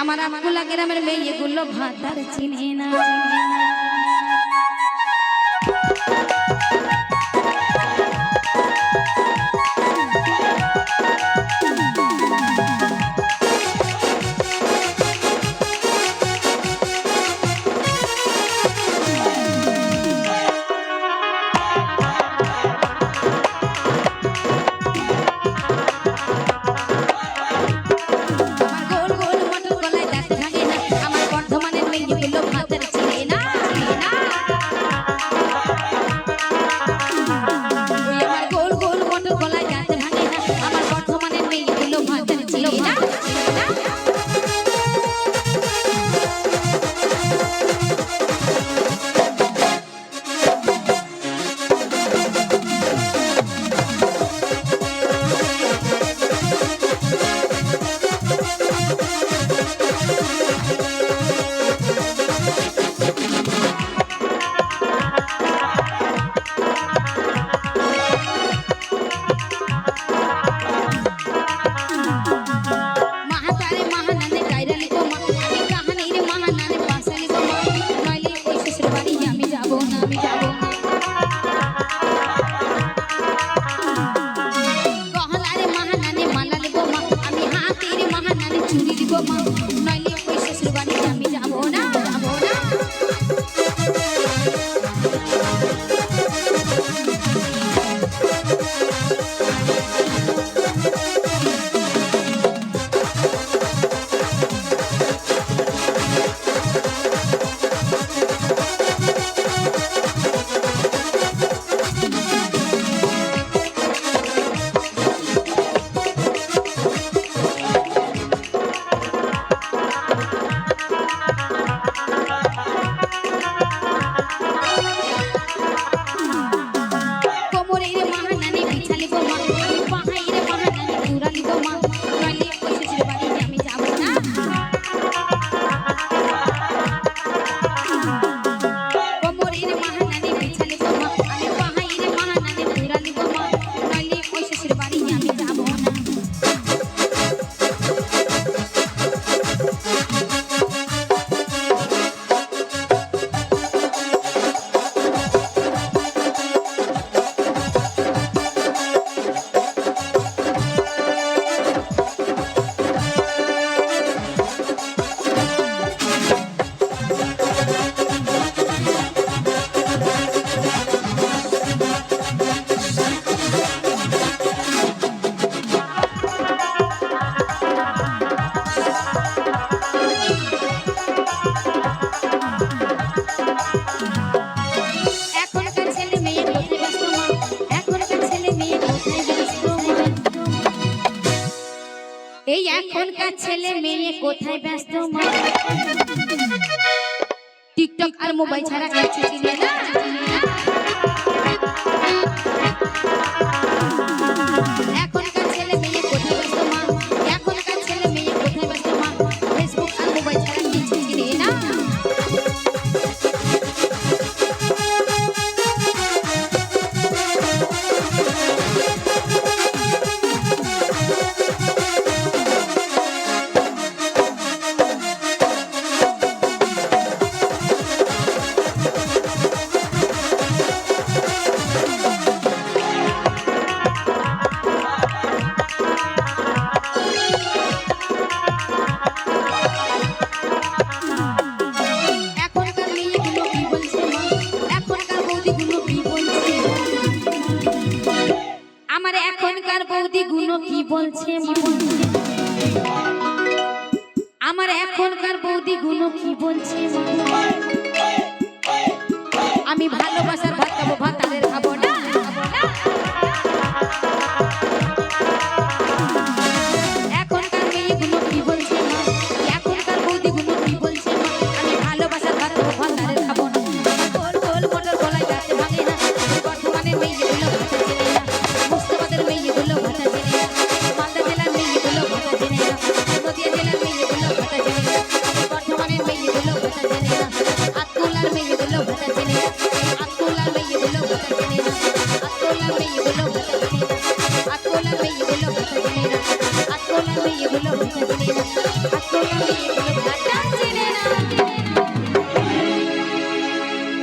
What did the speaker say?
আমার আকুলা গ্রামের মেয়েগুলো ভাতার চিনে চিনে না। এই এখনকার ছেলে মেয়ে কোথায় ব্যস্ত মা? টিকটক আর মোবাইল ছাড়া কিছু চিনে না? আমার এখনকার বৌদি গুলো কি বলছে আমার এখনকার বৌদি গুলো কি বলছে আমি ভালোবাসার ভাত খাব ভাত খাব। হলো কথা বলে। রাখা